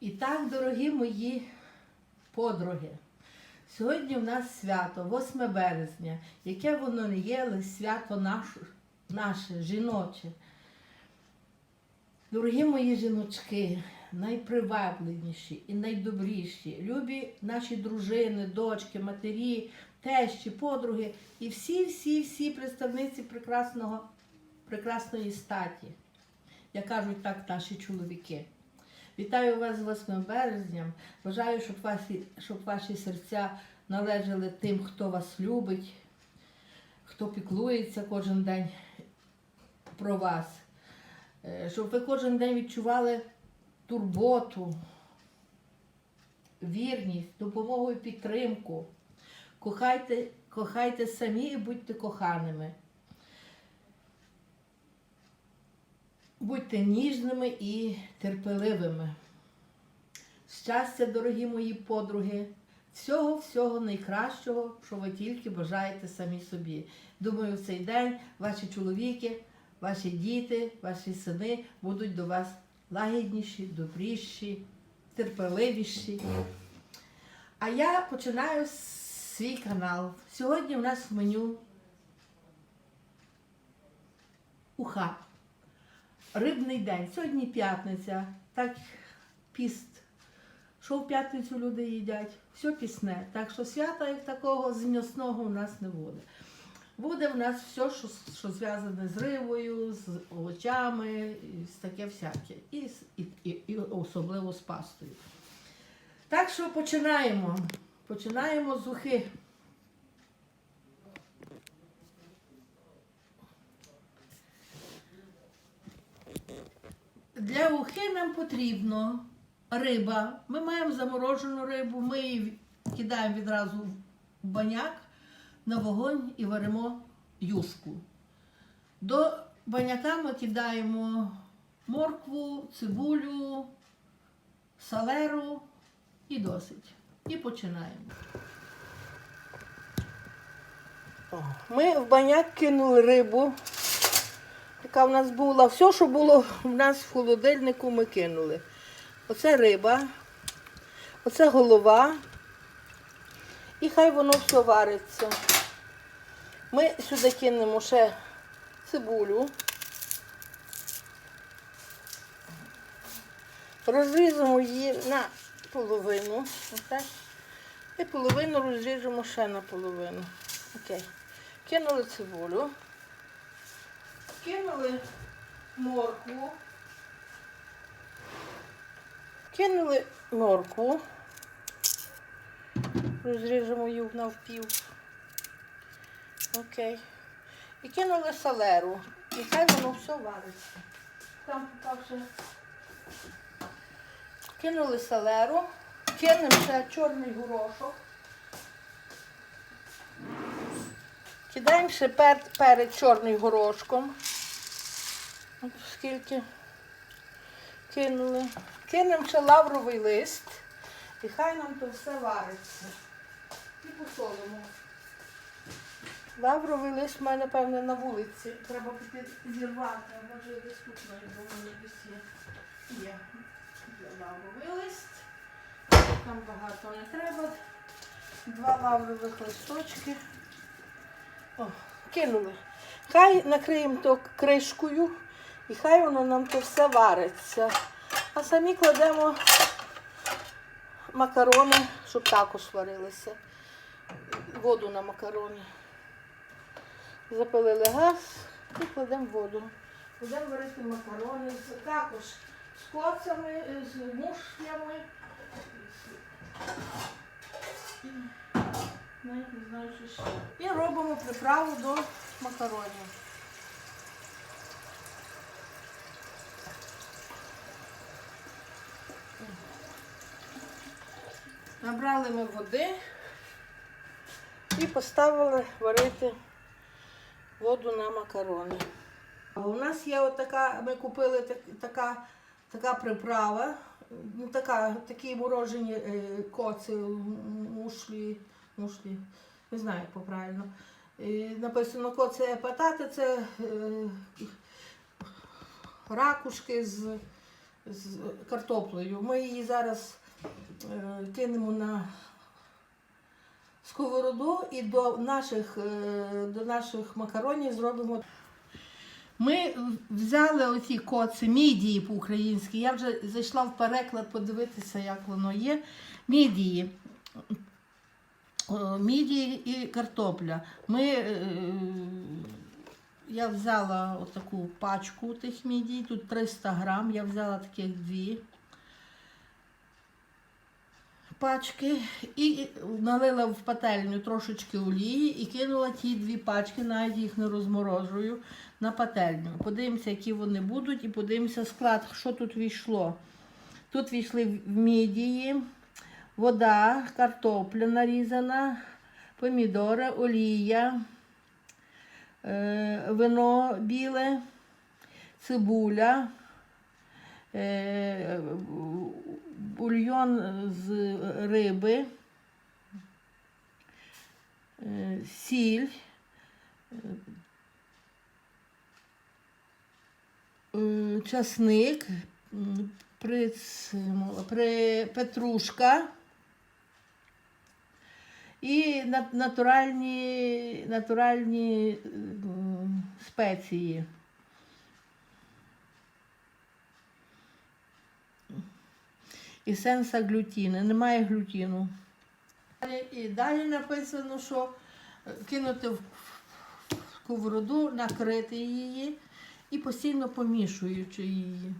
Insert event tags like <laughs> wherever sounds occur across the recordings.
І так, дорогі мої подруги, сьогодні в нас свято, 8 березня, яке воно не є, але свято наше, наше жіноче. Дорогі мої жіночки, найпривабливіші і найдобріші, любі наші дружини, дочки, матері, тещі, подруги і всі-всі-всі представниці прекрасного, прекрасної статі, як кажуть так наші чоловіки. Вітаю вас з 8 березням. Бажаю, щоб ваші, щоб ваші серця належали тим, хто вас любить, хто піклується кожен день про вас. Е, Щоб ви кожен день відчували турботу, вірність, допомогу і підтримку. Кохайте, кохайте самі і будьте коханими. Будьте ніжними і терпеливими. Щастя, дорогі мої подруги, всього-всього найкращого, що ви тільки бажаєте самі собі. Думаю, в цей день ваші чоловіки, ваші діти, ваші сини будуть до вас лагідніші, добріші, терпеливіші. А я починаю свій канал. Сьогодні у нас в меню уха. Рибний день. Сьогодні п'ятниця. Так піст. Що в п'ятницю люди їдять? Все пісне. Так що свята як такого з м'ясного у нас не буде. Буде в нас все, що, що зв'язане з рибою, з овочами, з таке всяке. І, і, і, і особливо з пастою. Так що починаємо. Починаємо з ухи. Для ухи нам потрібно риба. Ми маємо заморожену рибу, ми її кидаємо відразу в баняк на вогонь і варимо юшку. До баняка ми кидаємо моркву, цибулю, салеру і досить. І починаємо. Ми в баняк кинули рибу, яка в нас була. Все, що було в нас в холодильнику, ми кинули. Оце риба, оце голова. І хай воно все вариться. Ми сюди кинемо ще цибулю. Розрізимо її на половину. Отак. І половину розріжемо ще на половину. Окей. Кинули цибулю. Кинули моркву. Кинули моркву. Розріжемо її навпів. Окей. І кинули салеру. І хай воно все вариться. Там попавши. Кинули салеру. Кинемо ще чорний горошок. Кидаємо ще пер, перед чорним горошком. От скільки кинули. Кинемо ще лавровий лист. І хай нам то все вариться. І посолимо. Лавровий лист в мене, певне, на вулиці. Треба піти зірвати, а може навіть, бо в мене десь. Є. Є лавровий лист. Там багато не треба. Два лаврових листочки. Кинули. Хай накриємо то кришкою і хай воно нам то все вариться. А самі кладемо макарони, щоб також варилися. Воду на макарони. Запалили газ і кладемо воду. Будемо варити макарони також з коцями, з мушлями. Навіть не знаю, що ще. І робимо приправу до макаронів. Набрали ми води і поставили варити воду на макарони. А У нас є отака, ми купили так, така, така приправа, ну, така, такі морожені е, коци, мушлі, мушлі, не знаю як правильно. Написано коце патати, це е, ракушки з з картоплею. Ми її зараз е, кинемо на сковороду і до наших, е, до наших макаронів зробимо. Ми взяли оці коци, мідії по-українськи. Я вже зайшла в переклад подивитися, як воно є. Мідії. Е, Мідії і картопля. Ми, е, я взяла отаку пачку тих мідій, тут 300 грам, я взяла таких дві пачки і налила в пательню трошечки олії і кинула ті дві пачки, навіть їх не розморожую, на пательню. Подивимося, які вони будуть, і подивимося склад, що тут війшло. Тут війшли в мідії, вода, картопля нарізана, помідори, олія, е, вино біле, цибуля, е, бульйон з риби, е, сіль, часник, м, приц, при, петрушка і натуральні, натуральні спеції. І сенса глютіни. Немає глютіну. І далі написано, що е, кинути в сковороду, накрити її і постійно помішуючи її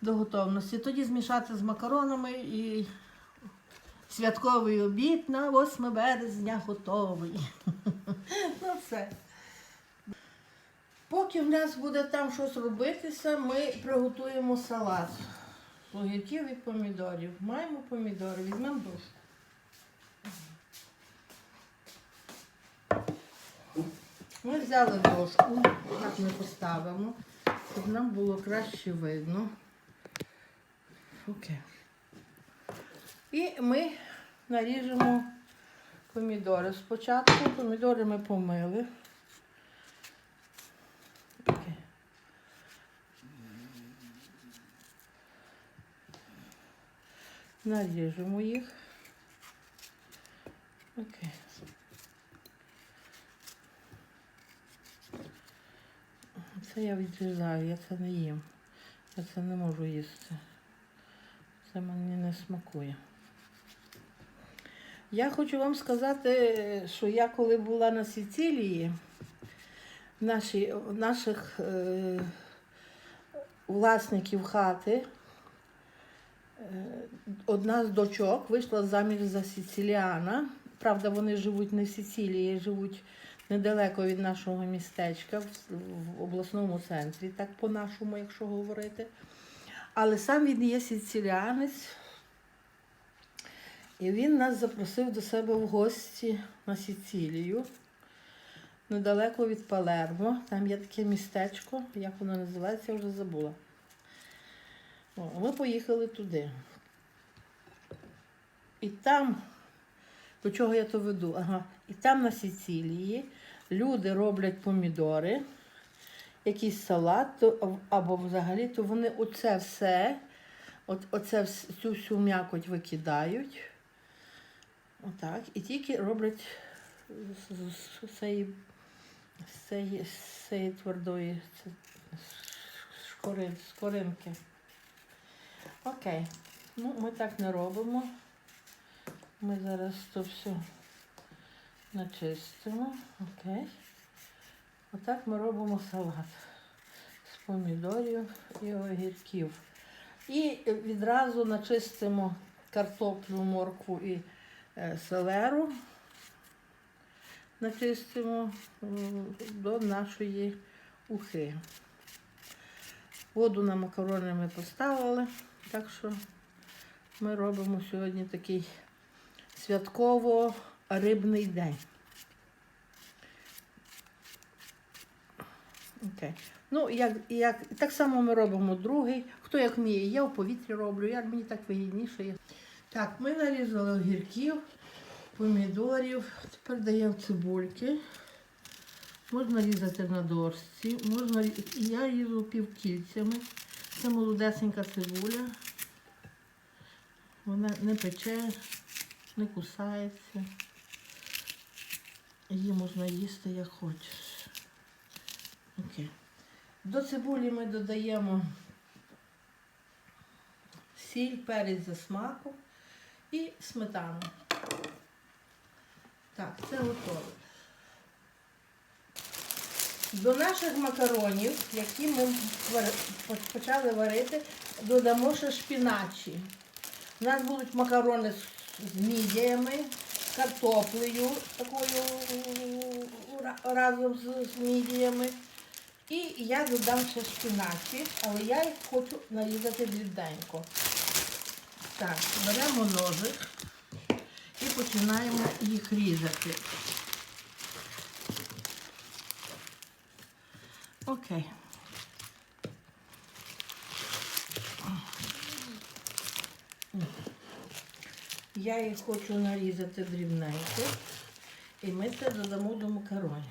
до готовності. Тоді змішати з макаронами і святковий обід на 8 березня готовий. <laughs> Ну все. Поки в нас буде там щось робитися, ми приготуємо салат з огірків і помідорів. Маємо помідори, візьмемо дошку. Ми взяли дошку, так ми поставимо, щоб нам було краще видно. Окей. І ми наріжемо помідори. Спочатку помідори ми помили. Наріжемо їх. Окей. Це я відрізаю, я це не їм. Я це не можу їсти. Це мені не смакує. Я хочу вам сказати, що я коли була на Сицилії, наші, наших е, власників хати, е, одна з дочок вийшла заміж за сициліана. Правда, вони живуть не в Сицилії, живуть недалеко від нашого містечка, в, в обласному центрі, так по-нашому, якщо говорити. Але сам він є сициліанець. І він нас запросив до себе в гості на Сицилію, недалеко від Палермо. Там є таке містечко, як воно називається, я вже забула. О, ми поїхали туди. І там, до чого я то веду? Ага, і там на Сицилії люди роблять помідори, якийсь салат, то, або взагалі, то вони оце все, от, оце вс- цю всю м'якоть викидають. Отак. І тільки роблять з, цієї, з, цієї, з цієї твердої скоринки. Окей. Ну, ми так не робимо. Ми зараз то все начистимо. Окей. Отак ми робимо салат з помідорів і огірків. І відразу начистимо картоплю, моркву і селеру. Начистимо до нашої ухи. Воду на макарони ми поставили, так що ми робимо сьогодні такий святково-рибний день. Окей. Ну, як, як, так само ми робимо другий. Хто як вміє, я в повітрі роблю, як мені так вигідніше. Так, ми нарізали огірків, помідорів, тепер даємо цибульки. Можна різати на дошці, можна я різу півкільцями. Це молодесенька цибуля. Вона не пече, не кусається. Її можна їсти як хочеш. Окей. До цибулі ми додаємо сіль, перець за смаком і сметану. Так, це готово. До наших макаронів, які ми почали варити, додамо ще шпіначі. У нас будуть макарони з, мідіями, картоплею такою разом з мідіями. І я додам ще шпіначі, але я їх хочу нарізати дрібненько. Так, беремо ножик і починаємо їх різати. Окей. Я їх хочу нарізати дрібненько. І ми це додамо до макаронів.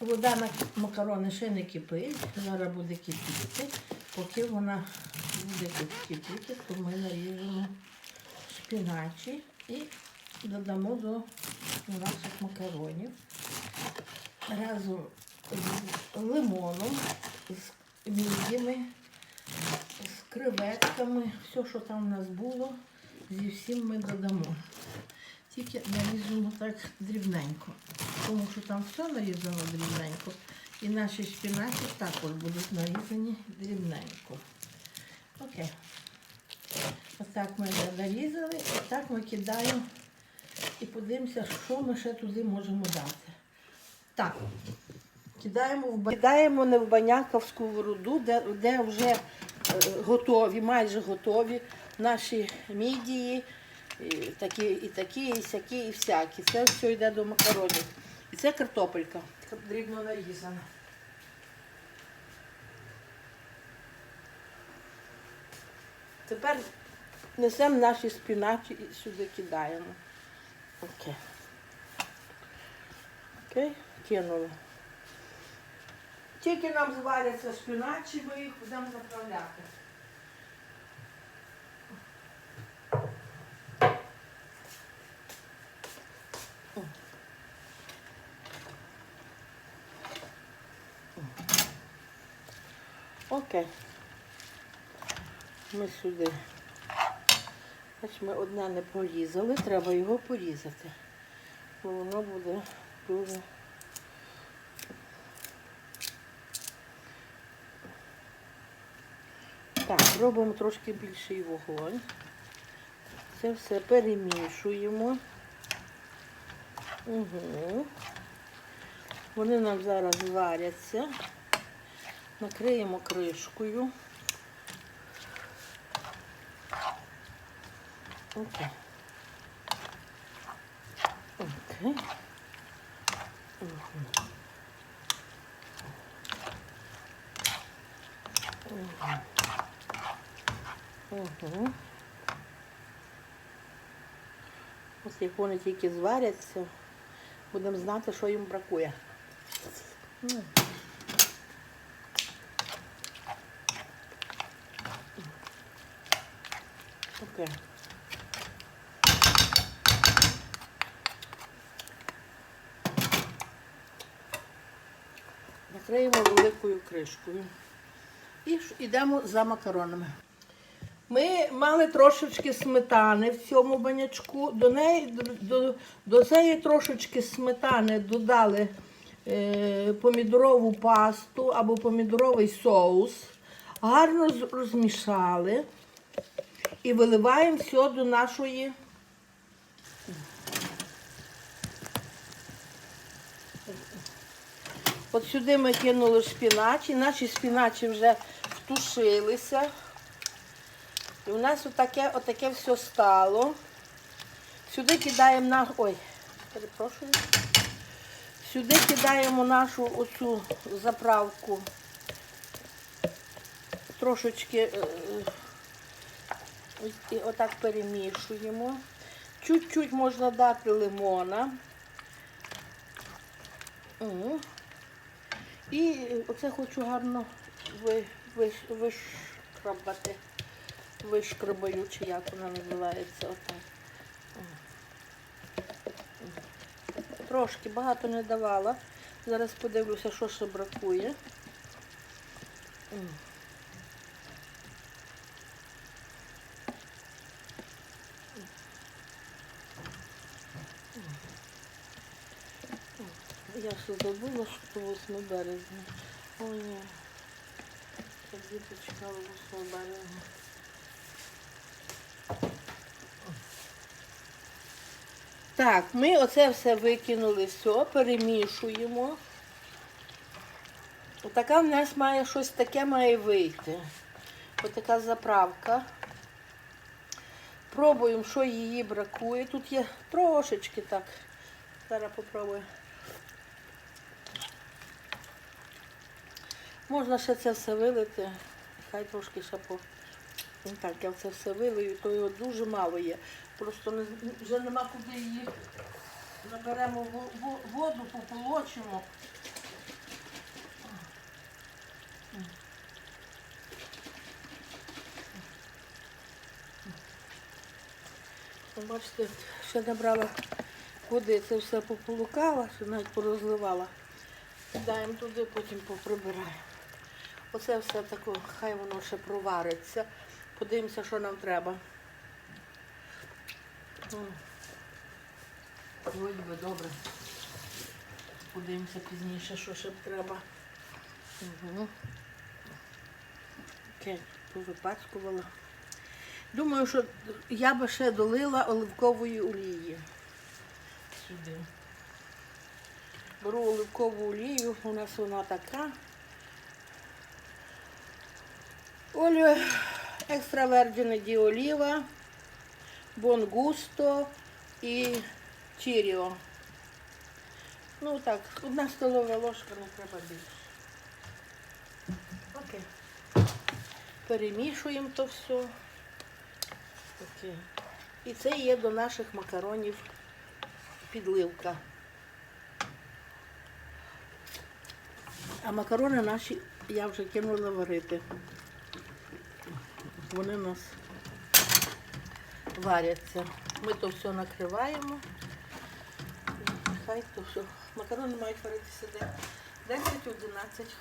Вода на макарони ще не кипить, зараз буде кипіти. Поки вона буде кипіти, то ми наріжемо шпіначі і додамо до наших макаронів разом з лимоном, з мідями, з креветками, все, що там у нас було, зі всім ми додамо. Тільки наріжемо так дрібненько, тому що там все нарізано дрібненько. І наші шпіначі також будуть нарізані дрібненько. Окей. Ось так ми нарізали, і так ми кидаємо і подивимося, що ми ще туди можемо дати. Так, кидаємо в кидаємо не в баняк, а в сковороду, де, де вже е, готові, майже готові наші мідії, і такі, і такі, і сякі, і всякі. Це все йде до макаронів. І це картопелька, дрібно нарізана. Тепер несемо наші спіначі і сюди кидаємо. Окей. Окей, кинули. Тільки нам зваряться шпіначі, ми їх будемо заправляти. Окей. Ми сюди. Бач, ми одне не порізали, треба його порізати. Бо воно буде дуже. Так, робимо трошки більший вогонь. Це все перемішуємо. Угу. Вони нам зараз зваряться. Накриємо кришкою. Окей. Окей. Угу. Угу. Ось як вони тільки зваряться, будемо знати, що їм бракує. М. Накриємо великою кришкою. І йдемо за макаронами. Ми мали трошечки сметани в цьому банячку. До неї до, до цієї трошечки сметани додали е, помідорову пасту або помідоровий соус. Гарно розмішали і виливаємо все до нашої. От сюди ми кинули шпіначі, наші шпіначі вже втушилися. І у нас отаке, отаке все стало. Сюди кидаємо на... Ой, перепрошую. Сюди кидаємо нашу оцю заправку. Трошечки і отак перемішуємо. Чуть-чуть можна дати лимона. І оце хочу гарно ви, виш, вишкрабати. Вишкрабаю, чи як вона називається. Отак. Трошки багато не давала. Зараз подивлюся, що ще бракує. Я ще забула, що 8 березня. О, ні. Це діточка 8 березня. Так, ми оце все викинули, все, перемішуємо. Отака в нас має щось таке має вийти. Отака заправка. Пробуємо, що її бракує. Тут є трошечки так. Зараз попробую. Можна ще це все вилити. Хай трошки ще по. Ну так, я це все вилию, то його дуже мало є. Просто не, вже нема куди її. Наберемо во- во- воду, пополочимо. Бачите, ще набрала води, це все пополукала, що навіть порозливала. Кидаємо туди, потім поприбираємо. Оце все тако, хай воно ще провариться. Подивимося, що нам треба. Вроді би добре. Подивимося пізніше, що ще треба. Угу. Окей, повипацькувала. Думаю, що я би ще долила оливкової олії сюди. Беру оливкову олію, у нас вона така. Олію екстравергіне ді оліва, бонгусто і чіріо. Ну так, одна столова ложка, не треба більше. Окей. Перемішуємо то все. Окей. І це є до наших макаронів підливка. А макарони наші я вже кинула варити. Вони у нас варяться. Ми то все накриваємо. Хай то все. Макарони мають варитися де 10-11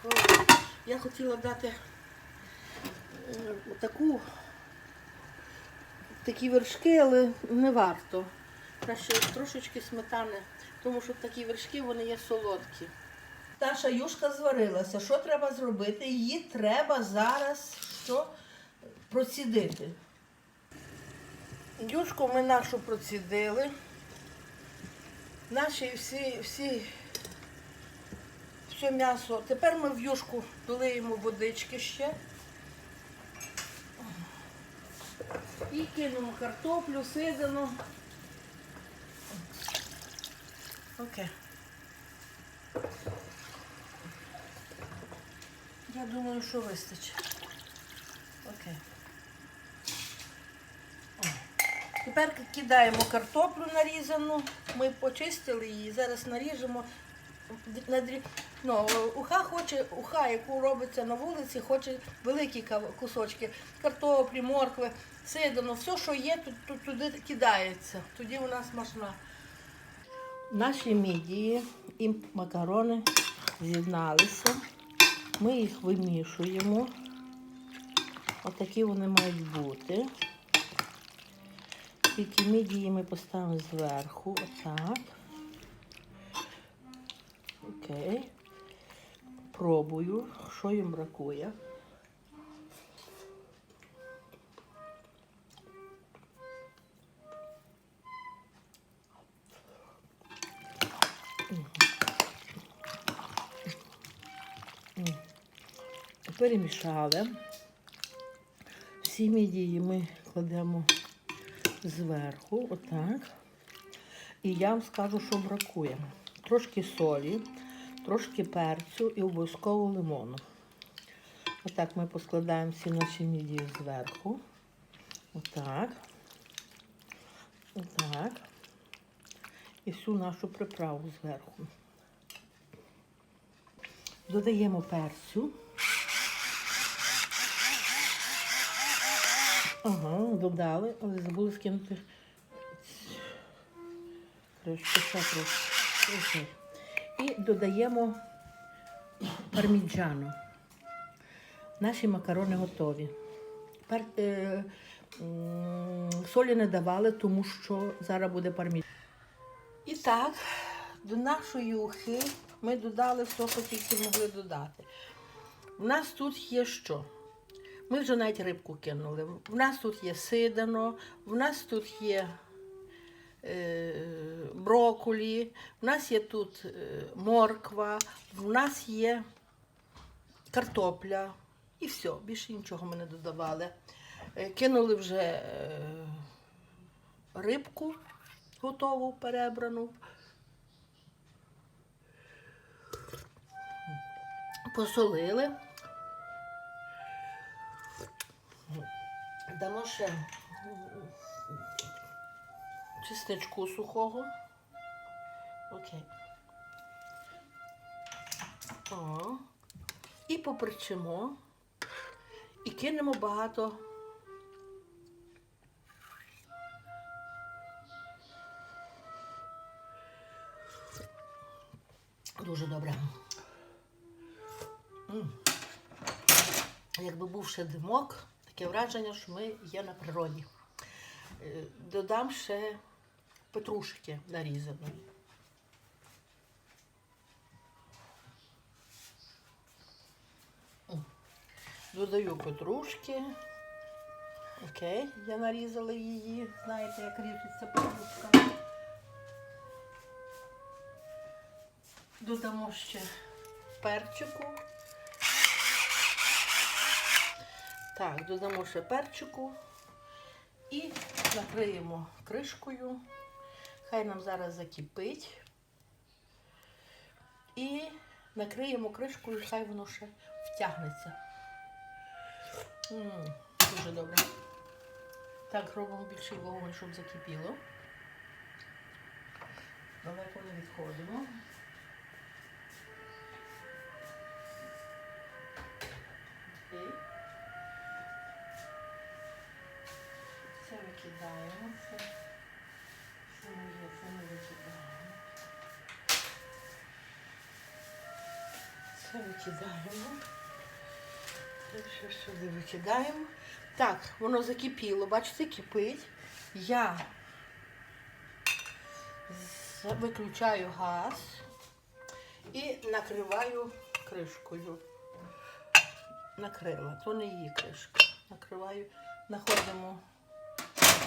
хвилин. Я хотіла дати е, таку, такі вершки, але не варто. Краще трошечки сметани, тому що такі вершки вони є солодкі. Наша юшка зварилася. Що треба зробити? Її треба зараз що? Процідити. Юшку ми нашу процідили. Наші всі, всі, все м'ясо. Тепер ми в юшку долиємо водички ще. І кинемо картоплю, сидину. Окей. Я думаю, що вистачить. Окей. О. Тепер кидаємо картоплю нарізану. Ми почистили її, зараз наріжемо. Ну, уха хоче, уха, яку робиться на вулиці, хоче великі кусочки картоплі, моркви, сидину, все, що є, туди кидається. Тоді вона смачна. Наші мідії і макарони з'єдналися. Ми їх вимішуємо. Отакі вони мають бути. Тільки мідії ми поставимо зверху. Отак. Окей. Пробую, що їм бракує. Перемішали. Всі мідії ми кладемо зверху, отак. І я вам скажу, що бракує. Трошки солі, трошки перцю і обов'язково лимону. Отак ми поскладаємо всі наші мідії зверху. Отак. Отак. І всю нашу приправу зверху. Додаємо перцю. Ага, додали, але забули скинути кришку ще І додаємо парміджано. Наші макарони готові. Пер, е, солі не давали, тому що зараз буде парміджано. І так, до нашої ухи ми додали все, що тільки могли додати. У нас тут є що? Ми вже навіть рибку кинули. У нас тут є сидано, в нас тут є е, брокколі, в нас є тут е, морква, в нас є картопля і все. Більше нічого ми не додавали. Е, кинули вже е, рибку готову, перебрану. Посолили. Дамо ще чесничку сухого. Окей. О. І попричимо. І кинемо багато. Дуже добре. Якби був ще димок, таке враження, що ми є на природі. Е, Додам ще петрушки нарізаної. Додаю петрушки. Окей, я нарізала її. Знаєте, як ріжеться петрушка. Додамо ще перчику. Так, додамо ще перчику і накриємо кришкою. Хай нам зараз закипить. І накриємо кришкою, хай воно ще втягнеться. М, дуже добре. Так, робимо більше вогонь, щоб закипіло. Далеко не відходимо. Це, це не є, це не викидаємо. Це викидаємо. Це ще сюди викидаємо. Так, воно закипіло, бачите, кипить. Я виключаю газ і накриваю кришкою накрила. То не її кришка. Накриваю, знаходимо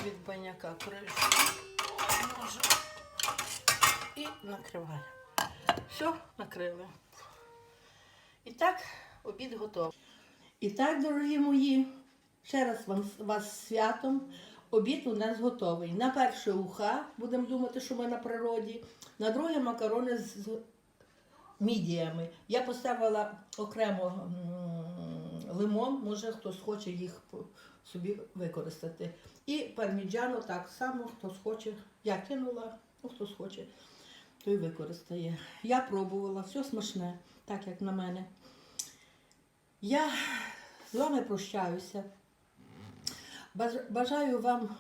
від баняка кришку. І накриваю. Все, накрили. І так, обід готовий. І так, дорогі мої, ще раз вам вас святом. Обід у нас готовий. На перше уха, будемо думати, що ми на природі. На друге макарони з мідіями. Я поставила окремо лимон, може хтось хоче їх собі використати. І парміджано так само, хто схоче. Я кинула, ну хто схоче, той використає. Я пробувала, все смачне, так як на мене. Я з вами прощаюся. Бажаю вам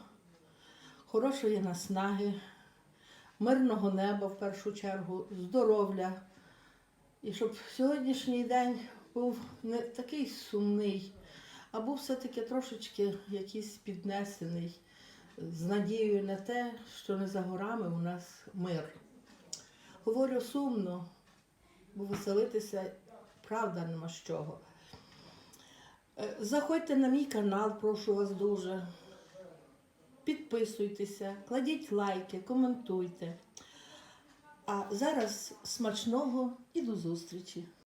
хорошої наснаги, мирного неба в першу чергу, здоров'я. І щоб сьогоднішній день був не такий сумний, а був все-таки трошечки якийсь піднесений, з надією на те, що не за горами у нас мир. Говорю сумно, бо веселитися правда нема з чого. Е, Заходьте на мій канал, прошу вас дуже. Підписуйтеся, кладіть лайки, коментуйте. А зараз смачного і до зустрічі!